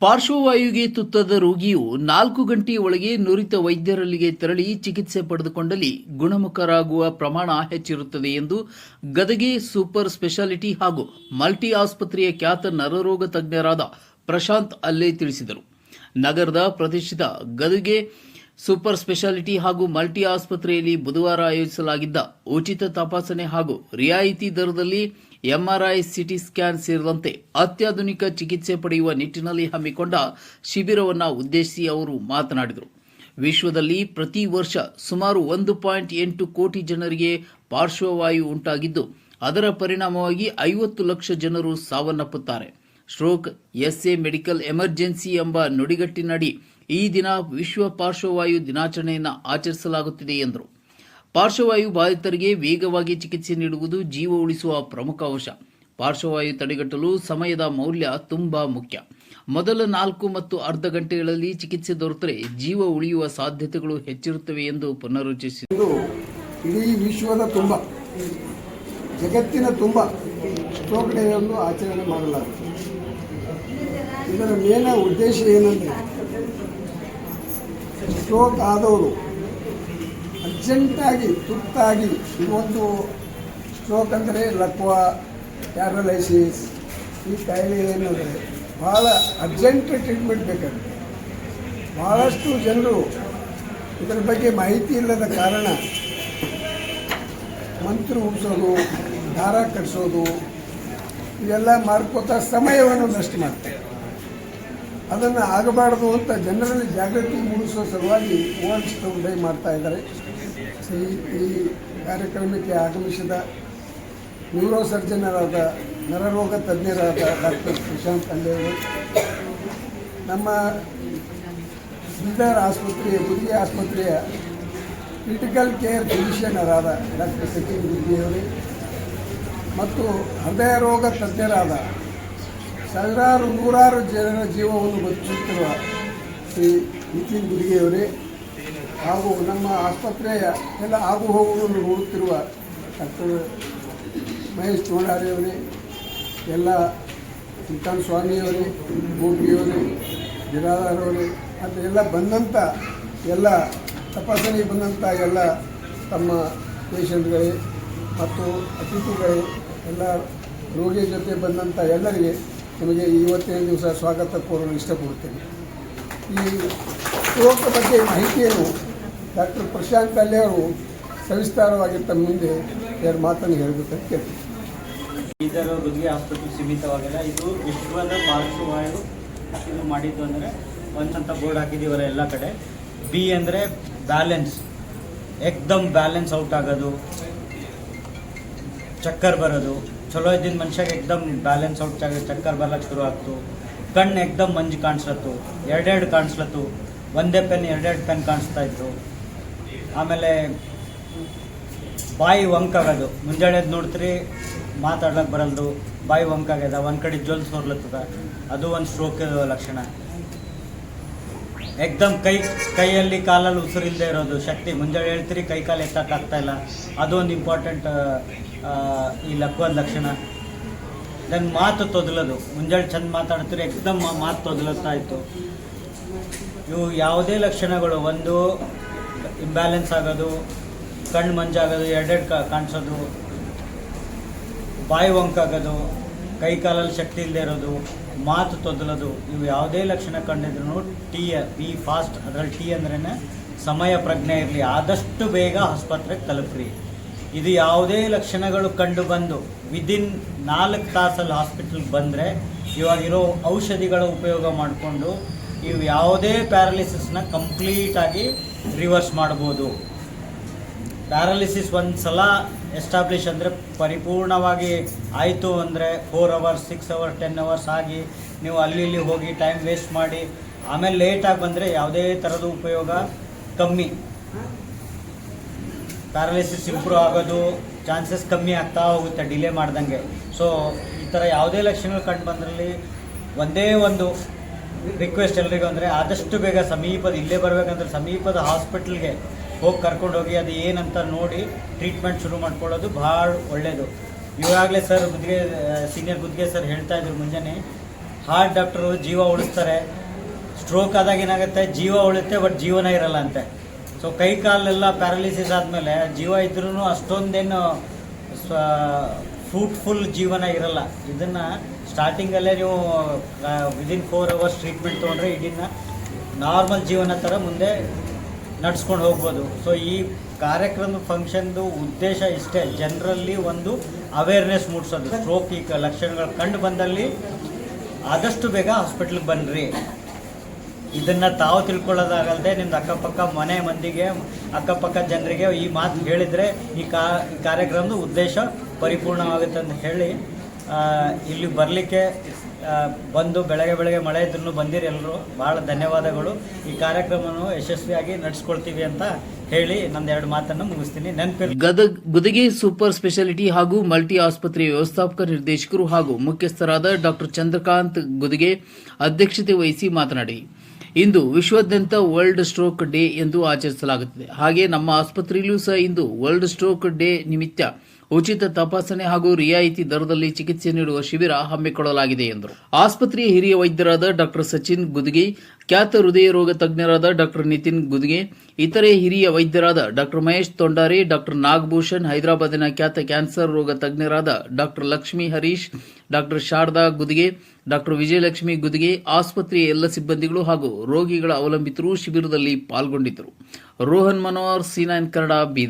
ಪಾರ್ಶ್ವವಾಯುಗೆ ತುತ್ತದ ರೋಗಿಯು ನಾಲ್ಕು ಗಂಟೆಯ ಒಳಗೆ ನುರಿತ ವೈದ್ಯರಲ್ಲಿಗೆ ತೆರಳಿ ಚಿಕಿತ್ಸೆ ಪಡೆದುಕೊಂಡಲ್ಲಿ ಗುಣಮುಖರಾಗುವ ಪ್ರಮಾಣ ಹೆಚ್ಚಿರುತ್ತದೆ ಎಂದು ಗದಗೆ ಸೂಪರ್ ಸ್ಪೆಷಾಲಿಟಿ ಹಾಗೂ ಮಲ್ಟಿ ಆಸ್ಪತ್ರೆಯ ಖ್ಯಾತ ನರರೋಗ ತಜ್ಞರಾದ ಪ್ರಶಾಂತ್ ಅಲ್ಲೇ ತಿಳಿಸಿದರು. ನಗರದ ಪ್ರತಿಷ್ಠಿತ ಗದಗೆ ಸೂಪರ್ ಸ್ಪೆಷಾಲಿಟಿ ಹಾಗೂ ಮಲ್ಟಿ ಆಸ್ಪತ್ರೆಯಲ್ಲಿ ಬುಧವಾರ ಆಯೋಜಿಸಲಾಗಿದ್ದ ಉಚಿತ ತಪಾಸಣೆ ಹಾಗೂ ರಿಯಾಯಿತಿ ದರದಲ್ಲಿ ಎಂಆರ್ಐ ಸಿಟಿ ಸ್ಕ್ಯಾನ್ ಸೇರಿದಂತೆ ಅತ್ಯಾಧುನಿಕ ಚಿಕಿತ್ಸೆ ಪಡೆಯುವ ನಿಟ್ಟಿನಲ್ಲಿ ಹಮ್ಮಿಕೊಂಡ ಶಿಬಿರವನ್ನು ಉದ್ದೇಶಿಸಿ ಅವರು ಮಾತನಾಡಿದರು. ವಿಶ್ವದಲ್ಲಿ ಪ್ರತಿ ವರ್ಷ ಸುಮಾರು ಒಂದು ಪಾಯಿಂಟ್ ಎಂಟು ಕೋಟಿ ಜನರಿಗೆ ಪಾರ್ಶ್ವವಾಯು ಉಂಟಾಗಿದ್ದು, ಅದರ ಪರಿಣಾಮವಾಗಿ ಐವತ್ತು ಲಕ್ಷ ಜನರು ಸಾವನ್ನಪ್ಪುತ್ತಾರೆ. Stroke, is a, medical emergency ಎಂಬ ನುಡಿಗಟ್ಟಿನಡಿ ಈ ದಿನ ವಿಶ್ವ ಪಾರ್ಶ್ವವಾಯು ದಿನಾಚರಣೆಯನ್ನು ಆಚರಿಸಲಾಗುತ್ತಿದೆ ಎಂದರು. ಪಾರ್ಶ್ವವಾಯು ಬಾಧಿತರಿಗೆ ವೇಗವಾಗಿ ಚಿಕಿತ್ಸೆ ನೀಡುವುದು ಜೀವ ಉಳಿಸುವ ಪ್ರಮುಖ ಅಂಶ. ಪಾರ್ಶ್ವವಾಯು ತಡೆಗಟ್ಟಲು ಸಮಯದ ಮೌಲ್ಯ ತುಂಬಾ ಮುಖ್ಯ. ಮೊದಲ ನಾಲ್ಕು ಮತ್ತು ಅರ್ಧ ಗಂಟೆಗಳಲ್ಲಿ ಚಿಕಿತ್ಸೆ ದೊರೆತರೆ ಜೀವ ಉಳಿಯುವ ಸಾಧ್ಯತೆಗಳು ಹೆಚ್ಚಿರುತ್ತವೆ ಎಂದು ಪುನರುಚ್ಚರಿಸಿದರು ಇಡೀ ವಿಶ್ವದ ತುಂಬ, ಜಗತ್ತಿನ ತುಂಬ ಸ್ಟ್ರೋಕ್ ಡೇಯನ್ನು ಆಚರಣೆ ಮಾಡಲಾಗುತ್ತದೆ ಇದರ ಮೇನ ಉದ್ದೇಶ ಏನಂದರೆ ಸ್ಟ್ರೋಕ್ ಆದವರು ಅರ್ಜೆಂಟಾಗಿ, ತುರ್ತಾಗಿ ಇವೊಂದು ಸ್ಟ್ರೋಕ್ ಅಂದರೆ ಲಕ್ವ, ಪ್ಯಾರಲೈಸಿಸ್, ಈ ಕಾಯಿಲೆ ಏನಂದರೆ ಭಾಳ ಅರ್ಜೆಂಟ್ ಟ್ರೀಟ್ಮೆಂಟ್ ಬೇಕಾಗುತ್ತೆ ಭಾಳಷ್ಟು ಜನರು ಇದರ ಬಗ್ಗೆ ಮಾಹಿತಿ ಇಲ್ಲದ ಕಾರಣ ಮಂತ್ರ ಉಳಿಸೋದು ದಾರ ಕಟ್ಸೋದು, ಇವೆಲ್ಲ ಮಾಡ್ಕೋತಾ ಸಮಯವನ್ನು ನಷ್ಟ ಮಾಡ್ತಾರೆ. ಅದನ್ನು ಆಗಬಾರ್ದು ಅಂತ ಜನರಲ್ಲಿ ಜಾಗೃತಿ ಮೂಡಿಸೋ ಸಲುವಾಗಿ ವರ್ಲ್ಡ್ ಸ್ಟೋನ್ ಡೇ ಮಾಡ್ತಾ ಇದ್ದಾರೆ. ಈ ಈ ಕಾರ್ಯಕ್ರಮಕ್ಕೆ ಆಗಮಿಸಿದ ನ್ಯೂರೋ ಸರ್ಜನರಾದ, ನರರೋಗ ತಜ್ಞರಾದ ಡಾಕ್ಟರ್ ಪ್ರಶಾಂತ್ ಅಲ್ಲೇವರು ನಮ್ಮ ಬೀದರ್ ಆಸ್ಪತ್ರೆಯ ಗುತ್ತಿಗೆ ಆಸ್ಪತ್ರೆಯ ಕ್ರಿಟಿಕಲ್ ಕೇರ್ ಫಿಸಿಷಿಯನರಾದ ಡಾಕ್ಟರ್ ಸಚಿನ್ ಗುತ್ತಿಗೆಯವರೇ ಮತ್ತು ಹೃದಯ ರೋಗ ತಜ್ಞರಾದ ಸಾವಿರಾರು ನೂರಾರು ಜನರ ಜೀವವನ್ನು ಬದುಕುತ್ತಿರುವ ಶ್ರೀ ನಿತಿನ್ ಗುರಿಗೆಯವರೇ ಹಾಗೂ ನಮ್ಮ ಆಸ್ಪತ್ರೆಯ ಎಲ್ಲ ಆಗು ಹೋಗುವುದನ್ನು ಹೋಗುತ್ತಿರುವ ಡಾಕ್ಟರ್ ಮಹೇಶ್ ಚೋಡಾರಿಯವರೇ ಎಲ್ಲ ಸುಲ್ತಾನ್ ಸ್ವಾಮಿಯವರೇ ಗೋಪಿಯವರೇ ಬಿರಾದಾರವರೇ ಮತ್ತು ಎಲ್ಲ ಬಂದಂಥ ಎಲ್ಲ ತಪಾಸಣೆಗೆ ಬಂದಂಥ ಎಲ್ಲ ತಮ್ಮ ಪೇಷಂಟ್ಗಳೇ ಮತ್ತು ಅತಿಥಿಗಳೇ, ಎಲ್ಲ ರೋಗಿಯ ಜೊತೆ ಬಂದಂಥ ಎಲ್ಲರಿಗೆ ನಿಮಗೆ ಇವತ್ತಿನ ದಿವಸ ಸ್ವಾಗತ ಕೋರಲು ಇಷ್ಟಪಡುತ್ತೇನೆ. ಈ ರೋಗದ ಬಗ್ಗೆ ಮಾಹಿತಿಯನ್ನು ಡಾಕ್ಟರ್ ಪ್ರಶಾಂತ್ ಅವರು ಸವಿಸ್ತಾರವಾಗಿ ತಮ್ಮ ಮುಂದೆ ಎರಡು ಮಾತನ್ನು ಹೇಳಬೇಕಂತ ಕೇಳ್ತೀನಿ. ಬೀದರ್ ಗುದ್ಗಿ ಆಸ್ಪತ್ರೆ ಸೀಮಿತವಾಗಿಲ್ಲ. ಇದು ವಿಶ್ವದ ಪಾರ್ಶ್ವವಾಯು ಇದು ಮಾಡಿದ್ದು ಅಂದರೆ ಒಂದಂತ ಬೋರ್ಡ್ ಹಾಕಿದ್ದೀವಲ್ಲ ಎಲ್ಲ ಕಡೆ. ಬಿ ಅಂದರೆ ಬ್ಯಾಲೆನ್ಸ್ ಏಕ್ದಮ್ ಬ್ಯಾಲೆನ್ಸ್ ಔಟ್ ಆಗೋದು. ಚಕ್ಕರ್ ಬರೋದು. ಚಲೋ ಇದ್ದಿದ್ದ ಮನುಷ್ಯಗೆ ಏಕ್ದಮ್ ಬ್ಯಾಲೆನ್ಸ್ ಔಟ್ ಆಗಿ ಚಕ್ಕರ್ ಬರ್ಲಕ್ಕೆ ಶುರು ಆಗ್ತು. ಕಣ್ಣು ಎಕ್ದಮ್ ಮಂಜು ಕಾಣಿಸ್ಲತ್ತು. ಎರಡೆರಡು ಕಾಣಿಸ್ಲತ್ತು. ಒಂದೇ ಪೆನ್ ಎರಡೆರಡು ಪೆನ್ ಕಾಣಿಸ್ತಾ ಇತ್ತು. ಆಮೇಲೆ ಬಾಯಿ ಒಂಕಾಗದು ಮುಂಜಾನೆ ಎದ್ದು ನೋಡ್ತೀರಿ ಮಾತಾಡ್ಲಕ್ಕೆ ಬರಲ್ದು. ಬಾಯಿ ಒಂಕಾಗ್ಯದ ಒಂದು ಕಡೆ ಜೊಲ್ ಸೋರ್ಲತ್ತದ ಅದು ಒಂದು ಸ್ಟ್ರೋಕ್ ಲಕ್ಷಣ. ಎಕ್ದಮ್ ಕೈ, ಕೈಯಲ್ಲಿ ಕಾಲಲ್ಲಿ ಉಸಿರಿಲ್ಲದೆ ಇರೋದು ಶಕ್ತಿ. ಮುಂಜಾನೆ ಹೇಳ್ತೀರಿ ಕೈ ಕಾಲು ಎತ್ತಕ್ಕಾಗ್ತಾ ಇಲ್ಲ. ಅದು ಒಂದು ಇಂಪಾರ್ಟೆಂಟ್ ಈ ಲಕ್ವದ ಲಕ್ಷಣ. ದೆನ್ ಮಾತು ತೊದಲದು. ಮುಂಜಾನೆ ಚಂದ ಮಾತಾಡ್ತೀರಿ, ಎಕ್ದಮ್ ಮಾತು ತೊದಲತ್ತಾ ಇತ್ತು ಇವು ಯಾವುದೇ ಲಕ್ಷಣಗಳು. ಒಂದು ಇಂಬ್ಯಾಲೆನ್ಸ್ ಆಗೋದು, ಕಣ್ಣು ಮಂಜಾಗೋದು, ಎರಡೆರಡು ಕ ಕಾಣಿಸೋದು, ಬಾಯಿ ಒಂಕಾಗೋದು ಕೈ ಕಾಲಲ್ಲಿ ಶಕ್ತಿ ಇಲ್ಲದೆ ಇರೋದು, ಮಾತು ತೊದಲೋದು, ಇವು ಯಾವುದೇ ಲಕ್ಷಣ ಕಂಡಿದ್ರು ಟಿ, ಬಿ ಫಾಸ್ಟ್ ಅದರಲ್ಲಿ ಟಿ ಅಂದ್ರೇ ಸಮಯ ಪ್ರಜ್ಞೆ ಇರಲಿ, ಆದಷ್ಟು ಬೇಗ ಆಸ್ಪತ್ರೆಗೆ ತಲುಪ್ರಿ. ಇದು ಯಾವುದೇ ಲಕ್ಷಣಗಳು ಕಂಡು ಬಂದು ವಿದಿನ್ ನಾಲ್ಕು ತಾಸಲ್ಲಿ ಹಾಸ್ಪಿಟ್ಲಿಗೆ ಬಂದರೆ, ಇವಾಗಿರೋ ಔಷಧಿಗಳ ಉಪಯೋಗ ಮಾಡಿಕೊಂಡು, ಇವು ಯಾವುದೇ ಪ್ಯಾರಾಲಿಸಿಸ್ನ ಕಂಪ್ಲೀಟಾಗಿ ರಿವರ್ಸ್ ಮಾಡ್ಬೋದು. ಪ್ಯಾರಾಲಿಸಿಸ್ ಒಂದು ಸಲ ಎಸ್ಟಾಬ್ಲಿಷ್ ಅಂದರೆ ಪರಿಪೂರ್ಣವಾಗಿ ಆಯಿತು ಅಂದರೆ four hours six hours ten hours ಆಗಿ ನೀವು ಅಲ್ಲಿ ಇಲ್ಲಿ ಹೋಗಿ ಟೈಮ್ ವೇಸ್ಟ್ ಮಾಡಿ, ಆಮೇಲೆ ಲೇಟಾಗಿ ಬಂದರೆ ಯಾವುದೇ ಥರದ ಉಪಯೋಗ ಕಮ್ಮಿ. ಪ್ಯಾರಾಲಿಸಿಸ್ ಇಂಪ್ರೂವ್ ಆಗೋದು ಚಾನ್ಸಸ್ ಕಮ್ಮಿ ಆಗ್ತಾ ಹೋಗುತ್ತೆ ಡಿಲೇ ಮಾಡ್ದಂಗೆ. ಸೊ ಈ ಥರ ಯಾವುದೇ ಲಕ್ಷಣಗಳು ಕಂಡು ಬಂದ್ರಲ್ಲಿ ಒಂದೇ ಒಂದು ರಿಕ್ವೆಸ್ಟ್ ಎಲ್ರಿಗೂ ಅಂದರೆ ಆದಷ್ಟು ಬೇಗ ಸಮೀಪದ, ಇಲ್ಲೇ ಬರಬೇಕಂದ್ರೆ ಸಮೀಪದ ಹಾಸ್ಪಿಟ್ಲ್ಗೆ ಹೋಗಿ ಕರ್ಕೊಂಡು ಹೋಗಿ ಅದು ಏನಂತ ನೋಡಿ ಟ್ರೀಟ್ಮೆಂಟ್ ಶುರು ಮಾಡ್ಕೊಳ್ಳೋದು ಭಾಳ ಒಳ್ಳೆಯದು ಇವಾಗಲೇ sir Gudge senior Gudge sir ಹೇಳ್ತಾ ಇದ್ರು ಮುಂಜಾನೆ ಹಾರ್ಟ್ ಡಾಕ್ಟ್ರು ಜೀವ ಉಳಿಸ್ತಾರೆ. ಸ್ಟ್ರೋಕ್ ಆದಾಗ ಏನಾಗುತ್ತೆ? ಜೀವ ಉಳಿತೆ ಬಟ್ ಜೀವನ ಇರಲ್ಲ ಅಂತೆ. ಸೊ ಕೈ ಕಾಲೆಲ್ಲ ಪ್ಯಾರಾಲಿಸಿಸ್ ಆದಮೇಲೆ ಜೀವ ಇದ್ರೂ ಅಷ್ಟೊಂದೇನು ಫ್ರೂಟ್ಫುಲ್ ಜೀವನ ಇರಲ್ಲ. ಇದನ್ನು ಸ್ಟಾರ್ಟಿಂಗಲ್ಲೇ ನೀವು ವಿದಿನ್ ಫೋರ್ ಅವರ್ಸ್ ಟ್ರೀಟ್ಮೆಂಟ್ ತೊಗೊಂಡ್ರೆ ಇದನ್ನು ನಾರ್ಮಲ್ ಜೀವನ ಥರ ಮುಂದೆ ನಡ್ಸ್ಕೊಂಡು ಹೋಗ್ಬೋದು. ಸೊ ಈ ಕಾರ್ಯಕ್ರಮದ ಫಂಕ್ಷನ್ದು ಉದ್ದೇಶ ಇಷ್ಟೇ. ಜನರಲ್ಲಿ ಒಂದು ಅವೇರ್ನೆಸ್ ಮೂಡಿಸೋದು. ಸ್ಟ್ರೋಕ್ ಈ ಲಕ್ಷಣಗಳು ಕಂಡು ಬಂದಲ್ಲಿ ಆದಷ್ಟು ಬೇಗ ಹಾಸ್ಪಿಟ್ಲಿಗೆ ಬನ್ನಿರಿ ಇದನ್ನ ತಾವು ತಿಳ್ಕೊಳ್ಳೋದಾಗಲ್ದೆ ನಿಮ್ದು ಅಕ್ಕಪಕ್ಕ ಮನೆ ಮಂದಿಗೆ, ಅಕ್ಕಪಕ್ಕ ಜನರಿಗೆ ಈ ಮಾತು ಹೇಳಿದ್ರೆ ಈ ಕಾ ಕಾರ್ಯಕ್ರಮದ ಉದ್ದೇಶ ಪರಿಪೂರ್ಣವಾಗುತ್ತೆ ಅಂತ ಹೇಳಿ ಇಲ್ಲಿ ಬರಲಿಕ್ಕೆ ಬಂದು ಬೆಳಗ್ಗೆ ಬೆಳಗ್ಗೆ ಮಳೆ ಇದ್ರೂ ಬಂದಿರಿ ಎಲ್ಲರೂ ಭಾಳ ಧನ್ಯವಾದಗಳು. ಈ ಕಾರ್ಯಕ್ರಮವನ್ನು ಯಶಸ್ವಿಯಾಗಿ ನಡೆಸ್ಕೊಳ್ತೀವಿ ಅಂತ ಹೇಳಿ ಎರಡು ಮಾತನ್ನು ಮುಗಿಸ್ತೀನಿ. ನೆನಪಿ ಗದಗ್, ಗುದಗಿ ಸೂಪರ್ ಸ್ಪೆಷಾಲಿಟಿ ಹಾಗೂ ಮಲ್ಟಿ ಆಸ್ಪತ್ರೆ ವ್ಯವಸ್ಥಾಪಕ ನಿರ್ದೇಶಕರು ಹಾಗೂ ಮುಖ್ಯಸ್ಥರಾದ ಡಾಕ್ಟರ್ ಚಂದ್ರಕಾಂತ್ ಗುದಗೆ ಅಧ್ಯಕ್ಷತೆ ವಹಿಸಿ ಮಾತನಾಡಿ, ಇಂದು ವಿಶ್ವಾದ್ಯಂತ ವರ್ಲ್ಡ್ ಸ್ಟ್ರೋಕ್ ಡೇ ಎಂದು ಆಚರಿಸಲಾಗುತ್ತದೆ. ಹಾಗೆ ನಮ್ಮ ಆಸ್ಪತ್ರೆಯಲ್ಲೂ ಸಹ ಇಂದು ವರ್ಲ್ಡ್ ಸ್ಟ್ರೋಕ್ ಡೇ ನಿಮಿತ್ತ ಉಚಿತ ತಪಾಸಣೆ ಹಾಗೂ ರಿಯಾಯಿತಿ ದರದಲ್ಲಿ ಚಿಕಿತ್ಸೆ ನೀಡುವ ಶಿಬಿರ ಹಮ್ಮಿಕೊಳ್ಳಲಾಗಿದೆ ಎಂದರು. ಆಸ್ಪತ್ರೆಯ ಹಿರಿಯ ವೈದ್ಯರಾದ ಡಾಕ್ಟರ್ ಸಚಿನ್ ಗುದ್ಗಿ, ಖ್ಯಾತ ಹೃದಯ ರೋಗ ತಜ್ಞರಾದ ಡಾಕ್ಟರ್ ನಿತಿನ್ ಗುದ್ಗೆ, ಇತರೆ ಹಿರಿಯ ವೈದ್ಯರಾದ ಡಾಕ್ಟರ್ ಮಹೇಶ್ ತೊಂಡಾರಿ ಡಾಕ್ಟರ್ ನಾಗಭೂಷಣ್, ಹೈದರಾಬಾದಿನ ಖ್ಯಾತ ಕ್ಯಾನ್ಸರ್ ರೋಗ ತಜ್ಞರಾದ doctor Lakshmi Harish doctor Sharada Gudge doctor Vijayalakshmi Gudge, ಆಸ್ಪತ್ರೆಯ ಎಲ್ಲ ಸಿಬ್ಬಂದಿಗಳು ಹಾಗೂ ರೋಗಿಗಳ ಅವಲಂಬಿತರು ಶಿಬಿರದಲ್ಲಿ ಪಾಲ್ಗೊಂಡಿದ್ದರು. Rohan Manohar C nine Kannada Bidar.